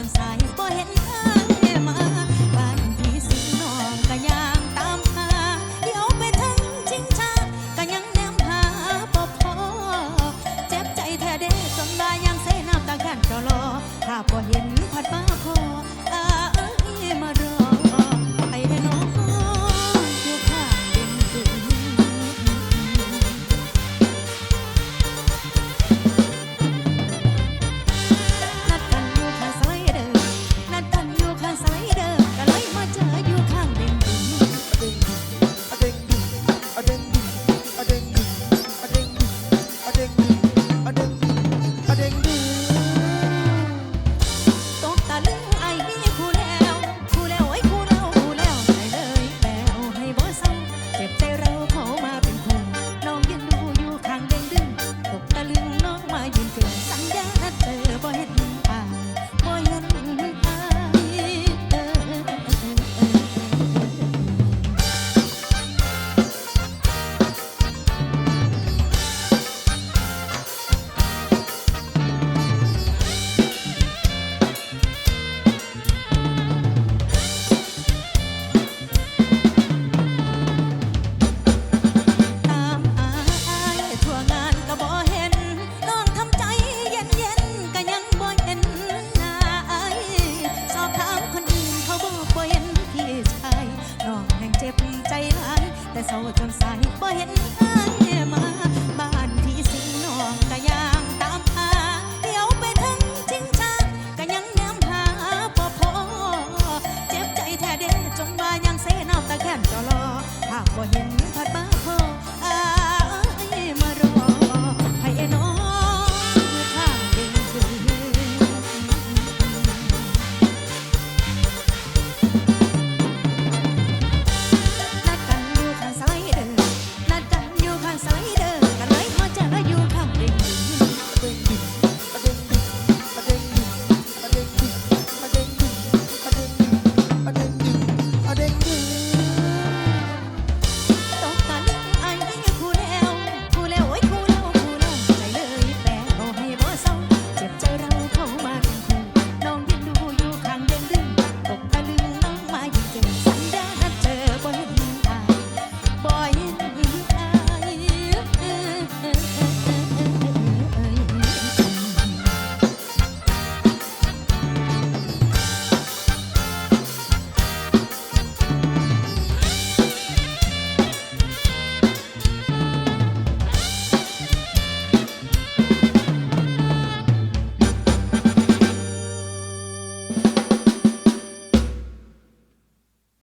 ศร้าจนสายบ่เห็นทางแม่มาบ้านพี่สิงน้องก็ย่างตามหาเดี๋ยวไปถึงชิงชาก็ยังแนมหาบ่พอเจ็บใจแท้เด้จนว่ายังเสน้ำตากันจอรอถ้าบ่เห็นพัดมาพอ แต่เศร้าจนสายบ่เห็นเอ้ยมา บ้านที่สิงห์นองกะยางตามหาเดี๋ยวไปทั้งทิ้งชากกะยังแนมหาบ่พอเจ็บใจแท้เด้จนว่ายังเซน้ำตาแค้นตลอดหากบ่เห็น